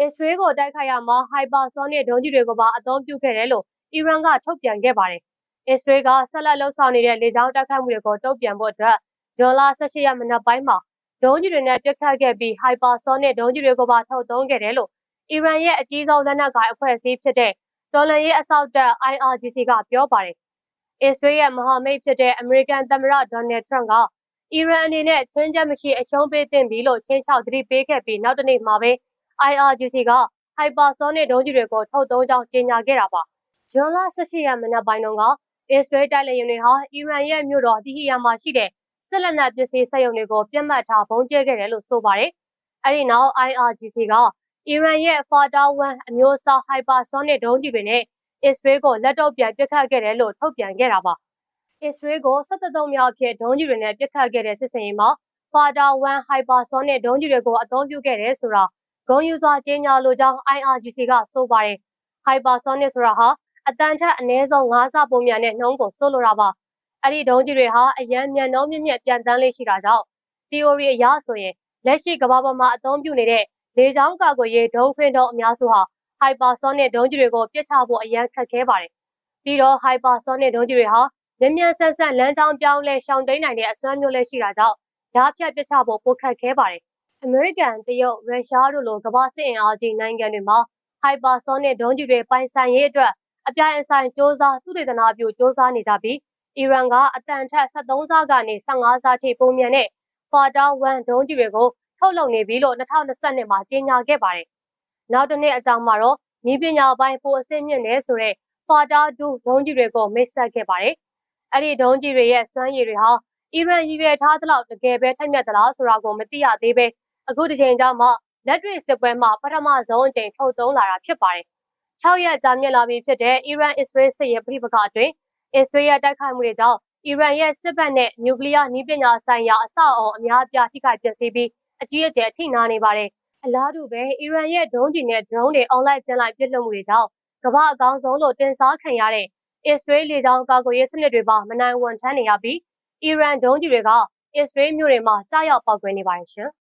အစ္စရေးကိုတိုက်ခိုက်ရမှာဟိုက်ပါဆိုနစ်ဒုံးကျည်တွေကိုပါအသုံးပြုခဲ့တယ်လို့အီရန်ကထုတ်ပြန်ခဲ့ပါတယ်။အစ္စရေးကဆက်လက်လှုပ်ဆောင်နေတဲ့လေကြောင်းတိုက်ခိုက်မှုတွေကိုတုံ့ပြန်ဖို့အတွက်ဇွန်လ18ရက်မနက်ပိုင်းမှာဒုံးကျည်တွေနဲ့ပစ်ခတ်ခဲ့ပြီးဟိုက်ပါဆိုနစ်ဒုံးကျည်တွေကိုပါထုတ်သုံးခဲ့တယ်လို့အီရန်ရဲ့အကြီးဆုံးလက်နက်ကိုင်အဖွဲ့အစည်းဖြစ်တဲ့တော်လန်ရေးအဆောက်တပ် IRGC ကပြောပါတယ်။အစ္စရေးရဲ့မဟာမိတ်ဖြစ်တဲ့အမေရိကန်သမ္မတဒေါ်နယ်ထရန့်ကအီရန်အနေနဲ့ချင်းချက်မရှိအရှုံးပေးသင့်ပြီလို့ချင်းချောက်သတိပေးခဲ့ပြီးနောက်တနေ့မှာပဲ IRGC က hypersonic ဒုံးကျည်တွေကိုထုတ်သုံးကြောင်းကြေညာခဲ့တာပါ။ဇွန်လ18ရက်မနက်ပိုင်းတုန်းကအစ္စရေးတိုက်လေယာဉ်တွေဟာအီရန်ရဲ့မြို့တော်တီဟီယာမှာရှိတဲ့စစ်လက်နက်ပစ္စည်းစက်ရုံတွေကိုပြတ်မှတ်ထားဘုံကျဲခဲ့တယ်လို့ဆိုပါတယ်။အဲဒီနောက် IRGC ကအီရန်ရဲ့ Fata 1အမျိုးအစား hypersonic ဒုံးကျည်တွေနဲ့အစ္စရေးကိုလက်တော့ပြန်ပစ်ခတ်ခဲ့တယ်လို့ထုတ်ပြန်ခဲ့တာပါ။အစ္စရေးကို73မြောက်အဖြစ်ဒုံးကျည်တွေနဲ့ပစ်ခတ်ခဲ့တဲ့စစ်စင်ရေးမှာ Fata 1 hypersonic ဒုံးကျည်တွေကိုအသုံးပြုခဲ့တယ်ဆိုတာ ဂုံယူစွာကြေညာလိုကြောင်း IRGC ကဆိုပါတယ်။ hypersonic ဆိုတာဟာအတန်ထက်အနည်းဆုံး၅ဆပုံမြန်တဲ့နှုံးကိုဆိုလိုတာပါ။အဲ့ဒီဒုံးကြီးတွေဟာအရန်မြန်နှုံးမြင့်မြတ်ပြန်တန်းလေးရှိတာကြောင့် theory အရဆိုရင်လက်ရှိကမ္ဘာပေါ်မှာအသုံးပြုနေတဲ့လေကြောင်းကာကွယ်ရေးဒုံးခွင်းဒုံးအများစုဟာ hypersonic ဒုံးကြီးတွေကိုပြစ်ချဖို့အရန်ခက်ခဲပါတယ်။ပြီးတော့ hypersonic ဒုံးကြီးတွေဟာမြန်မြန်ဆန်ဆန်လမ်းကြောင်းပြောင်းလဲရှောင်တိန်နိုင်တဲ့အစွမ်းမျိုးလည်းရှိတာကြောင့်ဂျားဖြတ်ပစ်ချဖို့ပိုခက်ခဲပါတယ်။ အမေရိကန်တရုတ်ရုရှားတို့လိုကမ္ဘာစစ်အင်အားကြီးနိုင်ငံတွေမှာ hypersonic ဒုံးကျည်တွေပိုင်ဆိုင်ရေးအတွက်အပြိုင်အဆိုင်စ조사သုတေသနပြုစ조사နေကြပြီးအီရန်ကအတန်ထက်73ဆကနေ15ဆထိပုံမြန်တဲ့ Fata 1ဒုံးကျည်တွေကိုထုတ်လုပ်နေပြီလို့2022မှာကြေညာခဲ့ပါတယ်။နောက်တစ်နှစ်အကြောင်းမှာတော့ဤပညာပိုင်းပိုအဆင့်မြင့်နေဆိုတဲ့ Fata 2ဒုံးကျည်တွေကိုမိတ်ဆက်ခဲ့ပါတယ်။အဲ့ဒီဒုံးကျည်တွေရဲ့စွမ်းရည်တွေဟာအီရန်ရည်ရွယ်ထားသလောက်တကယ်ပဲထိုက်မြတ်သလားဆိုတာကိုမသိရသေးပဲ အခုတစ်ချိန်ကြောင့်မှလက်တွေ့စစ်ပွဲမှာပထမဆုံးအကြိမ်ထုတ်သုံးလာတာဖြစ်ပါတယ်။6ရက်ကြာမြင့်လာပြီဖြစ်တဲ့အီရန်အစ္စရေးစစ်ရေးပြည်ပခအတွင်းအစ္စရေးရဲ့တိုက်ခိုက်မှုတွေကြောင့်အီရန်ရဲ့စစ်ဘက်နဲ့နျူကလ িয়ার နည်းပညာဆိုင်ရာအဆောက်အအုံအများအပြားထိခိုက်ပျက်စီးပြီးအကြီးအကျယ်ထိနာနေပါတယ်။အလားတူပဲအီရန်ရဲ့ဒုံးကျည်နဲ့ဒရုန်းတွေအွန်လိုင်းကျန်းလိုက်ပြစ်လွှတ်မှုတွေကြောင့်ကမ္ဘာအကောင်းဆုံးလို့တင်စားခံရတဲ့အစ္စရေးလေကြောင်းကာကွယ်ရေးစနစ်တွေပါမနိုင်ဝန်ထမ်းနေရပြီးအီရန်ဒုံးကျည်တွေက အစ္စရေးမြို့တွေမှာကြားရောက်ပောက်ကွဲနေပါတယ်ရှင်။